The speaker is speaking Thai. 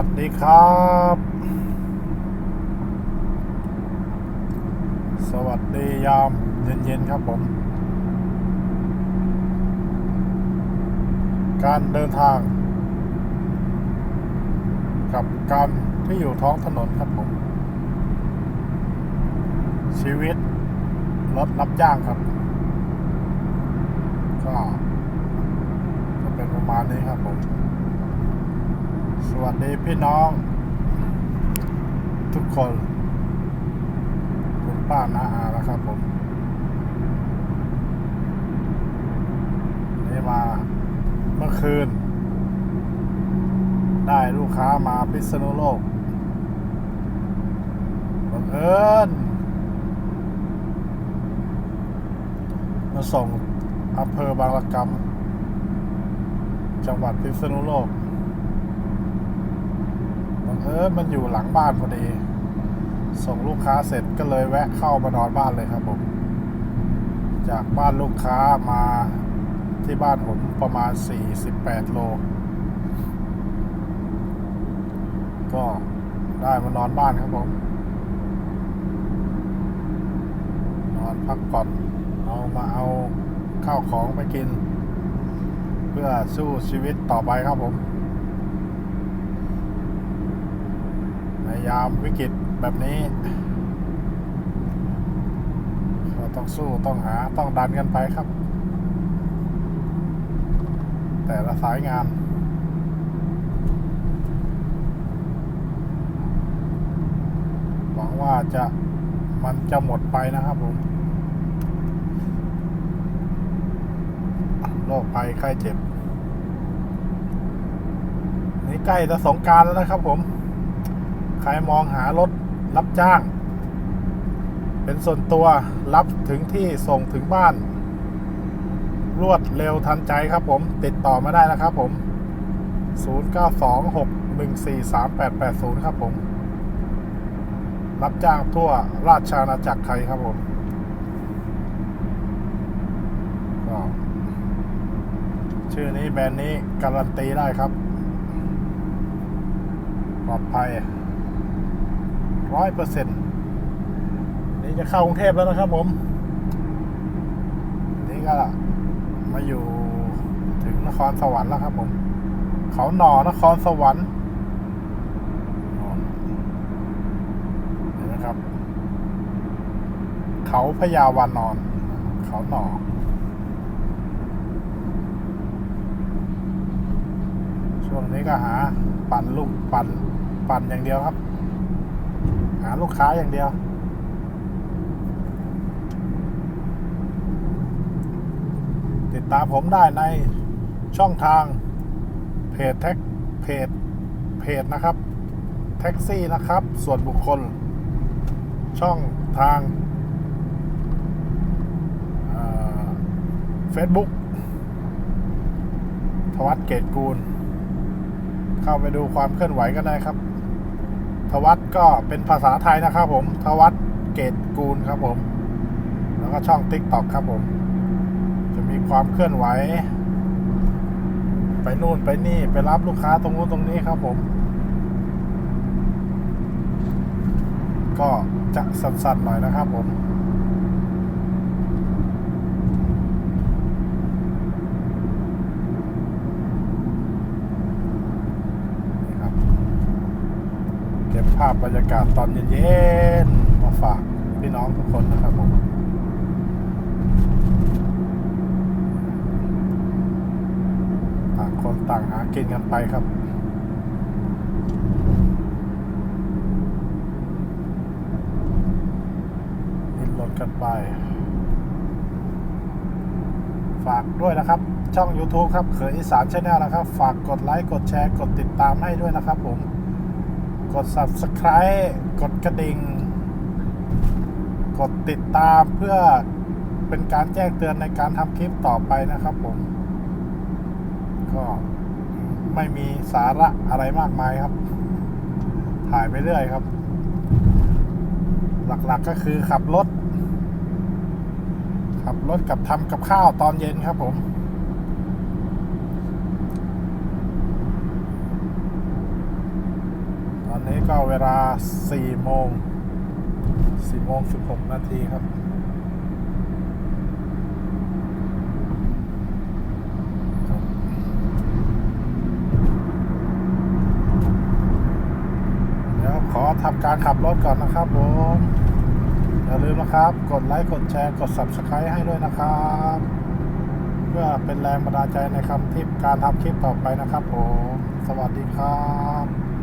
วัสดีครับ สวัสดียามเย็นๆครับผม การเดินทาง กับการที่อยู่ท้องถนนครับผม ชีวิตรถรับจ้างครับ ก็จะเป็นประมาณนี้ครับผม วัสดีพี่น้อง ทุกคนคุณป้านาอาแล้วครับผมนี่มาเมื่อคืน ได้ลูกค้ามาพิษณุโลกบังเอิญมาส่งอำเภอบางระกำจังหวัดพิษณุโลก เอิญมันอยู่หลังบ้านพอดี ส่งลูกค้าเสร็จก็เลยแวะเข้ามานอนบ้านเลยครับผม จากบ้านลูกค้ามาที่บ้านผมประมาณ 48 โล ก็ได้มานอนบ้านครับผม นอนพักผ่อนเอามาเอาข้าวของไปกิน เพื่อสู้ชีวิตต่อไปครับผม ใน ยามวิกฤตแบบนี้ก็ต้องสู้ต้องหาต้องดันกันไปครับ แต่ละสายงานหวังว่าจะมันจะหมดไปนะครับผมโรคภัยไข้เจ็บ นี่ใกล้จะสงการแล้วนะครับผม ครมองหารถรับจ้าง เป็นส่วนตัวรับถึงที่ส่งถึงบ้าน รวดเร็วทันใจครับผม ติดต่อมาได้นะครับผม 0926143880 ครับผม รับจ้างทั่วราชอาณาจักรไทยครับผมชื่อนี้แบรนด์นี้การันตีได้ครับ ปลอดภัย ร้อยเปอร์เซ็นต์นี่จะเข้ากรุงเทพแล้วนะครับผม นี่ก็มาอยู่ถึงนครสวรรค์แล้วครับผม เขาหน่อนครสวรรค์เห็นไหมครับ เขาพญาวานอน เขาหน่อช่วงนี้ก็หาปั่นลูกปั่นปั่นอย่างเดียวครับาลูกค้าอย่างเดียว ติดตามผมได้ในช่องทางเพจแท็กเพจเพจนะครับ แท็กซี่นะครับ ส่วนบุคคล ช่องทางเฟซบุ๊กทวัตเกตกูล เข้าไปดูความเคลื่อนไหวกันได้ครับ ทวัตก็เป็นภาษาไทยนะครับผมทวัตเกตกูลครับผม แล้วก็ช่อง Tik t o อกครับผม จะมีความเคลื่อนไหว ไปนู่นไปนี่ไปรับลูกค้าตรงนู้นตรงนี้ครับผม ก็จะสั้นๆหน่อยนะครับผม นี่ครับ เก็บ ภาพบรรยากาศตอนเย็นๆมาฝากพี่น้องทุกคนนะครับผมต่างคนต่างหากินกันไปครับดิ้นรนกันไป ฝากด้วยนะครับ ช่อง YouTube ครับเขยอีสานชาแนลนะครับ ฝากกดไลค์ กดแชร์ กดติดตามให้ด้วยนะครับผม กด Subscribe กดกระดิ่ง กดติดตามเพื่อเป็นการแจ้งเตือนในการทำคลิปต่อไปนะครับผม ก็ไม่มีสาระอะไรมากมายครับ ถ่ายไปเรื่อยครับ หลักๆก็คือขับรถ ขับรถกับทำกับข้าวตอนเย็นครับผม น นี่ก็เวลา4โมง4โมง16 นาทีครับ เดี๋ยวขอทำการขับรถก่อนนะครับผมอย่าลืมนะครับ กดไลค์ กดแชร์ กด Subscribe ให้ด้วยนะครับ เพื่อเป็นแรงบันดาลใจในคำทิปการทำคลิปต่อไปนะครับผม สวัสดีครับ